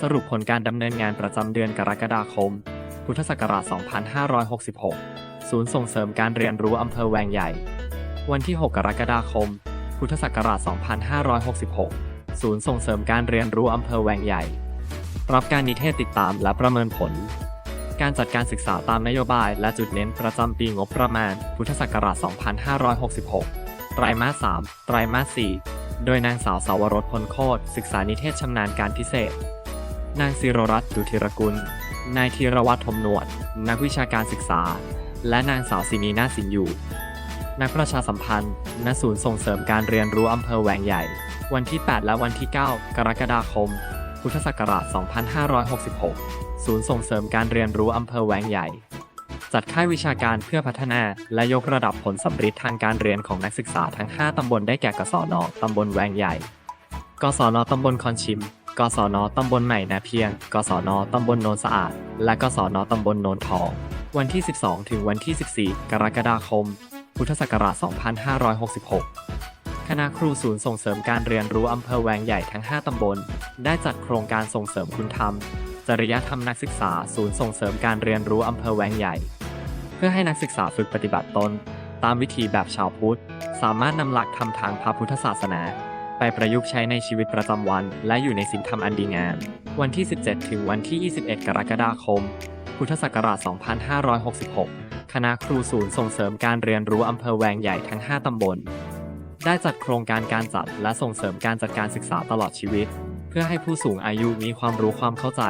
สรุปผลการดำเนินงานประจำเดือนกรกฎาคม พุทธศักราช 2566 ศูนย์ส่งเสริมการเรียนรู้อำเภอแวงใหญ่ วันที่ 6 กรกฎาคม พุทธศักราช 2566 ศูนย์ส่งเสริมการเรียนรู้อำเภอแวงใหญ่ รับการนิเทศติดตามและประเมินผล การจัดการศึกษาตามนโยบายและจุดเน้นประจำปีงบประมาณ พุทธศักราช 2566 ไตรมาส 3 ไตรมาส 4 โดยนางสาวสาวรสพลโคตรศึกษานิเทศชำนาญการพิเศษ นางศิรรัตน์ดุธิรกุล นายธีรวัตรทมนวด นักวิชาการศึกษา และนางสาวสินีนาสินอยู่ นักประชาสัมพันธ์ ณ ศูนย์ส่งเสริมการเรียนรู้อำเภอแหวงใหญ่ วันที่ 8 และวันที่ 9 กรกฎาคม พุทธศักราช 2566 ศูนย์ส่งเสริมการเรียนรู้อำเภอแหวงใหญ่ จัดค่ายวิชาการเพื่อพัฒนาและยกระดับผลสัมฤทธิ์ทางการเรียนของนักศึกษาทั้ง 5 ตำบลได้แก่กศนตำบลแวงใหญ่ กศนตำบลคอนชิม กศนตำบลใหม่นาเพียง กศนตำบลโนนสะอาด และกศนตำบลโนนทอง วันที่ 12 ถึงวันที่ 14 กรกฎาคม พุทธศักราช 2566 คณะครูศูนย์ส่งเสริมการเรียนรู้อำเภอแวงใหญ่ทั้ง 5 ตำบล ได้จัดโครงการส่งเสริมคุณธรรม จริยธรรมนักศึกษา ศูนย์ส่งเสริมการเรียนรู้อำเภอแวงใหญ่ เพื่อให้นักศึกษาฝึกปฏิบัติตน ตามวิธีแบบชาวพุทธ สามารถนำหลักธรรมทางพระพุทธศาสนา ไปประยุกต์ใช้ในชีวิตประจำวัน และอยู่ในศีลธรรมอันดีงาม วันที่ 17 ถึงวันที่ 21 กรกฎาคม พุทธศักราช 2566 คณะครูศูนย์ส่งเสริมการเรียนรู้อำเภอแวงใหญ่ทั้ง 5 ตำบล ได้จัดโครงการการจัดและส่งเสริมการจัดการศึกษาตลอดชีวิต เพื่อให้ผู้สูงอายุมีความรู้ความเข้าใจ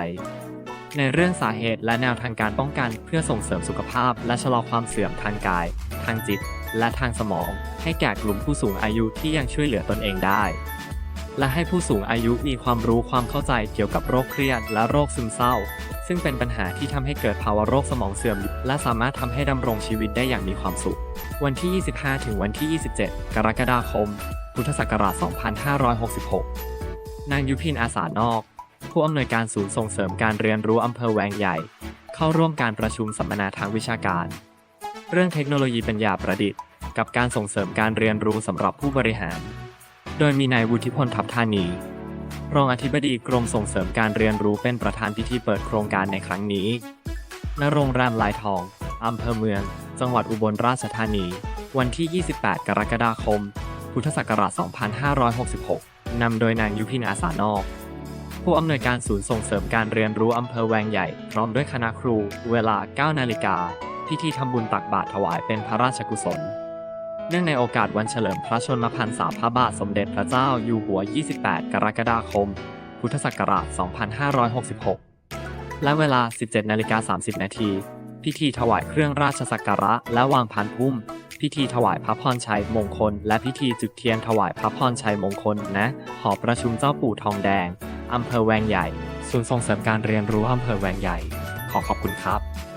ในเรื่องสาเหตุและแนวทางการป้องกันเพื่อส่งเสริมสุขภาพ และชะลอความเสื่อมทางกาย ทางจิต และทางสมองให้แก่กลุ่มผู้สูงอายุที่ยังช่วยเหลือตนเองได้ และให้ผู้สูงอายุมีความรู้ความเข้าใจเกี่ยวกับโรคเครียดและโรคซึมเศร้า ซึ่งเป็นปัญหาที่ทำให้เกิดภาวะโรคสมองเสื่อม และสามารถทำให้ดำรงชีวิตได้อย่างมีความสุข วันที่ 25 ถึงวันที่ 27 กรกฎาคม พุทธศักราช 2566 นางยุพินอาสานอก ผู้อำนวยการศูนย์ส่งเสริมการเรียนรู้อำเภอแวงใหญ่ เข้าร่วมการประชุมสัมมนาทางวิชาการ เรื่องเทคโนโลยีปัญญาประดิษฐ์ กับการส่งเสริมการเรียนรู้สำหรับผู้บริหาร โดยมีนายวุฒิพลทับธานี รองอธิบดีกรมส่งเสริมการเรียนรู้เป็นประธานพิธีเปิดโครงการในครั้งนี้ณโรงแรมลายทองอำเภอเมือง จังหวัดอุบลราชธานี วันที่ 28 กรกฎาคม พุทธศักราช 2566 นำโดยนางยุพินอาสานอก ผู้อำนวยการศูนย์ส่งเสริมการเรียนรู้อำเภอแวงใหญ่ พร้อมด้วยคณะครู เวลา 9 นาฬิกา พิธีทำบุญตักบาตรถวายเป็นพระราชกุศล เนื่องในโอกาสวันเฉลิมพระชนมพรรษาพระบาทสมเด็จพระเจ้าอยู่หัว 28 กรกฎาคม พุทธศักราช 2566 และเวลา 17นาฬิกา30 นาทีพิธีถวายเครื่องราชสักการะและวางพานพุ่ม พิธีถวายพระพรชัยมงคล และพิธีจุดเทียนถวายพระพรชัยมงคลณหอประชุมเจ้าปู่ทองแดงอำเภอแวงใหญ่ ศูนย์ส่งเสริมการเรียนรู้อำเภอแวงใหญ่ ขอขอบคุณครับ